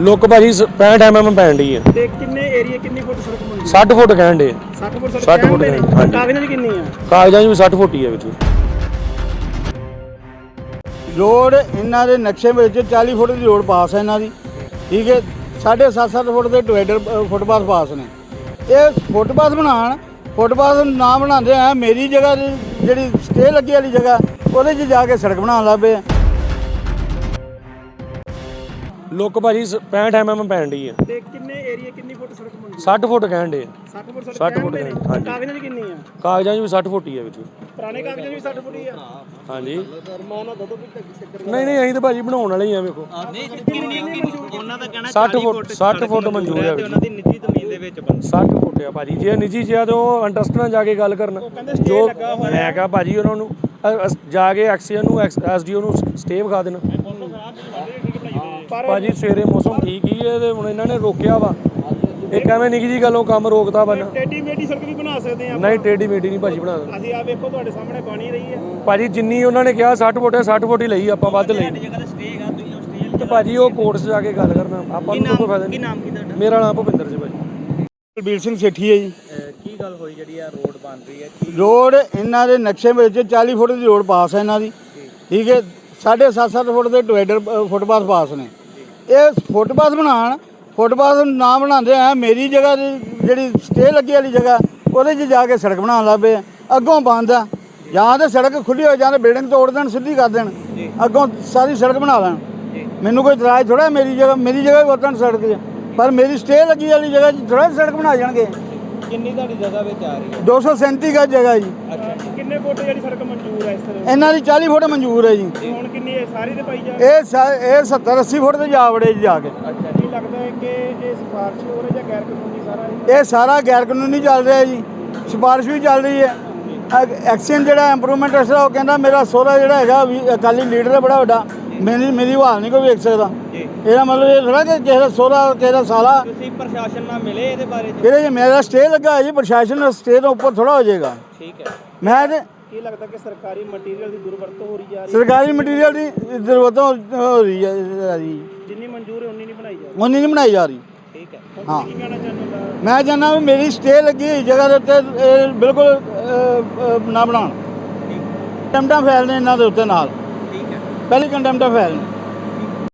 Look ਭਾਜੀ 65 MM ਪੈਣ ਡਈ ਹੈ ਤੇ ਕਿੰਨੇ ਏਰੀਆ ਕਿੰਨੀ ਫੁੱਟ ਸੜਕ ਬਣੀ 60 ਫੁੱਟ ਕਹਿਣ ਡੇ 60 ਫੁੱਟ ਸੜਕ 60 ਫੁੱਟ। ਹਾਂਜੀ। ਕਾਗਜ਼ਾਂ ਦੀ ਕਿੰਨੀ ਆ? ਕਾਗਜ਼ਾਂ 'ਚ ਵੀ 60 ਫੁੱਟ ਹੀ ਹੈ ਵਿੱਚ। ਰੋਡ ਇਹਨਾਂ ਦੇ ਨਕਸ਼ੇ ਵਿੱਚ 40 ਫੁੱਟ ਦੀ ਰੋਡ ਪਾਸ ਹੈ ਇਹਨਾਂ ਦੀ। ਠੀਕ ਹੈ 7.5 ਫੁੱਟ ਦੇ ਡਿਵਾਈਡਰ ਅ, ਫੁੱਟਪਾਥ ਪਾਸ ਨੇ। ਇਹ ਫੁੱਟਪਾਥ ਬਣਾਉਣ ਫੁੱਟਪਾਥ ਨਾ ਬਣਾਉਂਦੇ ਆ ਮੇਰੀ ਜਗ੍ਹਾ ਦੀ ਜਿਹੜੀ ਸਟੇ ਲੱਗੀ ਵਾਲੀ ਜਗ੍ਹਾ ਉਹਦੇ 'ਚ ਜਾ ਕੇ ਸੜਕ ਬਣਾਉਣ ਲੱਗ ਪਏ ਆ। ਲੁੱਕ ਭਾਜੀ 65 ਐਮਐਮ ਪੈਣ ਡਈ ਹੈ ਤੇ ਕਿੰਨੇ ਏਰੀਆ ਕਿੰਨੀ ਫੁੱਟ ਸੜਕ ਬਣੀ 60 ਫੁੱਟ ਕਹਿਣ ਡੇ 60 ਫੁੱਟ ਸੜਕ 60 ਫੁੱਟ। ਹਾਂਜੀ। ਕਾਗਜ਼ਾਂ ਦੀ ਕਿੰਨੀ ਆ? ਕਾਗਜ਼ਾਂ 'ਚ ਵੀ 60 ਫੁੱਟ ਹੀ ਹੈ ਵਿੱਚ। ਪੁਰਾਣੇ ਕਾਗਜ਼ਾਂ 'ਚ ਵੀ 60 ਫੁੱਟ ਹੀ ਆ? ਹਾਂਜੀ। ਰਮਾਨਾ ਦੋ ਦੋ ਵੀ ਚੱਕਰ ਨਹੀਂ ਨਹੀਂ ਅਸੀਂ ਤਾਂ ਭਾਜੀ ਬਣਾਉਣ ਵਾਲੇ ਹੀ ਆ ਵੇਖੋ। ਕਿੰਨੀ ਉਹਨਾਂ ਦਾ ਕਹਿਣਾ 60 ਫੁੱਟ 60 ਫੁੱਟ ਮਨਜ਼ੂਰ ਹੈ ਉਹਨਾਂ ਦੀ ਨਿੱਜੀ ਜ਼ਮੀਨ ਦੇ ਵਿੱਚ ਬੰਦ 60 ਫੁੱਟ ਆ ਭਾਜੀ। ਜੇ ਨਿੱਜੀ ਜਿਆ ਤੇ ਉਹ ਅੰਟਰਸਟ ਨਾਲ ਜਾ ਕੇ ਗੱਲ ਕਰਨ। ਜੋ ਮੈਂ ਕਿਹਾ ਭਾਜੀ ਉਹਨਾਂ ਨੂੰ ਅ- ਅਸ- ਜਾ ਕੇ ਐਕਸੀਅਨ ਨੂੰ ਐਸਡੀਓ ਨੂੰ ਸਟੇ ਵਿਖਾ ਦੇਣ। ਭਾਜੀ ਸਵੇਰੇ ਮੌਸਮ ਠੀਕ ਹੀ ਹੈ ਤੇ ਹੁਣ ਇਹਨਾਂ ਨੇ ਰੋਕਿਆ ਵਾ। ਇੱਕ ਐਵੇਂ ਨਿੱਕੀ ਜੀ ਗੱਲੋਂ ਕੰਮ ਰੋਕਤਾ ਵਾ ਨਾ। ਟੇਡੀ ਮੇਡੀ ਸੜਕ ਵੀ ਬਣਾ ਸਕਦੇ ਆ ਨਹੀਂ ਟੇਢੀ ਮੇਢੀ ਨਹੀਂ ਭਾਜੀ ਬਣਾ। ਅਸੀਂ ਆ ਵੇਖੋ ਤੁਹਾਡੇ ਸਾਹਮਣੇ ਬਣੀ ਰਹੀ ਹੈ। ਭਾਜੀ ਜਿੰਨੀ ਉਹਨਾਂ ਨੇ ਕਿਹਾ 60 ਫੁੱਟ ਹੈ 60 ਫੁੱਟ ਹੀ ਲਈ ਆਪਾਂ ਵੱਧ ਲਈ। ਤੇ ਸਟੇ ਹੈਗਾ ਤੁਸੀਂ ਉਸ ਸਟੇ ਤੇ ਭਾਜੀ ਉਹ ਕੋਰਟ 'ਚ ਜਾ ਕੇ ਗੱਲ ਕਰਨਾ। ਆਪਾਂ ਨੂੰ ਕੋਈ ਫਾਇਦਾ ਕੀ ਨਹੀਂ ਨਾਮ ਕੀ ਤੁਹਾਡਾ? ਮੇਰਾ ਨਾਮ ਭੁਪਿੰਦਰ ਜੀ ਭਾਜੀ। ਬਲਬੀਰ ਸਿੰਘ ਸੇਠੀ ਹੈ ਜੀ। ਕੀ ਗੱਲ ਹੋਈ ਜਿਹੜੀ ਆ ਰੋਡ ਬਣ ਰਹੀ ਹੈ? ਕੀ ਰੋਡ ਇਹਨਾਂ ਦੇ ਨਕਸ਼ੇ ਵਿੱਚ 40 ਫੁੱਟ ਦੀ ਰੋਡ ਪਾਸ ਹੈ ਇਹਨਾਂ ਦੀ। ਠੀਕ ਹੈ 7.5 ਫੁੱਟ ਦੇ ਡਿਵਾਈਡਰ ਫੁੱਟਪਾਥ ਪਾਸ ਨੇ। ਇਹ ਫੁੱਟਪਾਥ ਬਣਾਉਣ ਫੁੱਟਪਾਥ ਨਾ ਬਣਾਉਂਦੇ ਆ ਮੇਰੀ ਜਗ੍ਹਾ ਦੀ ਜਿਹੜੀ ਸਟੇ ਲੱਗੀ ਵਾਲੀ ਜਗ੍ਹਾ ਉਹਦੇ 'ਚ ਜਾ ਕੇ ਸੜਕ ਬਣਾਉਣ ਲੱਗ। ਅੱਗੋਂ ਬੰਦ ਆ। ਜਾਂ ਤੇ ਸੜਕ ਖੁੱਲੀ ਹੋ ਜਾਂ ਤੇ ਬਿਲਡਿੰਗ ਤੋੜ ਦੇਣ ਸਿੱਧੀ ਕਰ ਦੇਣ। ਅੱਗੋਂ ਸਾਰੀ ਸੜਕ ਬਣਾ ਲੈਣ। ਮੈਨੂੰ ਕੋਈ ਇਤਰਾਜ਼ ਥੋੜਾ ਮੇਰੀ ਜਗ੍ਹਾ ਮੇਰੀ ਜਗ੍ਹਾ ਵੀ ਵਰਤਣ ਸੜਕ 'ਚ। ਪਰ ਮੇਰੀ ਸਟੇ ਲੱਗੀ ਵਾਲੀ ਜਗ੍ਹਾ 'ਚ ਥੋੜਾ ਸੜਕ ਬਣਾ ਜਾਣਗੇ। ਕਿੰਨੀ ਤੁਹਾਡੀ ਜਗ੍ਹਾ ਵਿੱਚ ਆ ਰਹੀ ਹੈ? 237 ਗਜ ਜਗ੍ਹਾ ਜੀ। ਕਿੰਨੇ ਫੁੱਟ ਜਿਹੜੀ ਸੜਕ ਮਨਜ਼ੂਰ ਹੈ ਇਸ ਤਰ੍ਹਾਂ? ਇਹਨਾਂ ਦੀ 40 ਫੁੱਟ ਮਨਜ਼ੂਰ ਹੈ ਜੀ। ਹੁਣ ਕਿੰਨੀ ਹੈ ਸਾਰੀ ਤੇ ਪਾਈ ਜਾ? ਇਹ ਸਾ- ਇਹ 70 80 ਫੁੱਟ ਤੇ ਜਾ ਵੜੇ ਜੀ ਜਾ ਕੇ। ਅੱਛਾ ਜੀ ਲੱਗਦਾ ਹੈ ਕਿ ਇਹ ਸਿਫਾਰਸ਼ ਹੋ ਰਹੀ ਜਾਂ ਗੈਰ ਕਾਨੂੰਨੀ ਸਾਰਾ ਇਹ? ਇਹ ਸਾਰਾ ਗੈਰ ਕਾਨੂੰਨੀ ਚੱਲ ਰਿਹਾ ਜੀ। ਸਿਫਾਰਿਸ਼ ਵੀ ਚੱਲ ਰਹੀ ਹੈ। ਐਕ- ਐਕਸ਼ਨ ਜਿਹੜਾ ਇੰਪਰੂਵਮੈਂਟ ਟਰਸਟ ਉਹ ਕਹਿੰਦਾ ਮੇਰਾ ਸੋਹਰਾ ਜਿਹੜਾ ਹੈਗਾ ਵੀ ਅਕਾਲੀ ਲੀਡਰ ਹੈ ਬੜਾ ਵੱਡਾ। ਮੇਰੀ ਮੇਰੀ ਹਾਲ ਨਹੀਂ ਕੋਈ ਵੇਖ ਸਕਦਾ। ਇਹਦਾ ਮਤਲਬ ਇਹ ਥੋੜਾ ਕਿ ਕਿਸੇ ਦਾ ਸੋਹਰਾ ਕਿਸੇ ਦਾ ਸਾਲਾ। ਤੁਸੀਂ ਪ੍ਰਸ਼ਾਸਨ ਨਾਲ ਮਿਲੇ ਇਹਦੇ ਬਾਰੇ ਚ ਇਹਦੇ 'ਚ ਮੇਰਾ ਸਟੇ ਲੱਗਾ ਹੈ ਜੀ ਪ੍ਰਸ਼ਾਸਨ ਸਟੇ ਤੋਂ ਉੱਪਰ ਥੋੜਾ ਹੋ ਜਾਏਗਾ। ਠੀਕ ਹੈ। ਮੈਂ ਤੇ ਕੀ ਲੱਗਦਾ ਕਿ ਸਰਕਾਰੀ ਮਟੀਰੀਅਲ ਦੀ ਦੁਰਵਰਤੋਂ ਹੋ ਰਹੀ ਜਾ ਰਹੀ ਸਰਕਾਰੀ ਮਟੀਰੀਅਲ ਦੀ ਜ਼ਰੂਰਤ ਹੋ ਰਹੀ ਹੈ ਜੀ। ਹੈ ਜਿੰਨੀ ਮਨਜ਼ੂਰ ਹੈ ਉਨੀ ਨਹੀਂ ਬਣਾਈ ਜਾ ਰਹੀ। ਉਨੀ ਨਹੀਂ ਬਣਾਈ ਜਾ ਰਹੀ। ਠੀਕ ਹੈ। ਹੁਣ ਹਾਂ। ਤੁਸੀਂ ਕੀ ਕਹਿਣਾ ਚਾਹੁੰਦੇ ਹੋ ਮੈਂ ਚਾਹੁੰਦਾ ਵੀ ਮੇਰੀ ਸਟੇ ਲੱਗੀ ਹੋਈ ਜਗ੍ਹਾ ਦੇ ਉੱਤੇ ਇਹ ਬਿਲਕੁਲ ਅਹ, ਅਹ, ਨਾ ਬਣਾਉਣ। ਕੰਟੈਂਪਟਾਂ ਫੈਲਨੇ ਇਹਨਾਂ ਦੇ ਉੱਤੇ ਨਾਲ। ਠੀਕ ਹੈ ਪਹਿਲੀ ਕੰਟੈਂਪਟਾਂ ਫੈਲਨੇ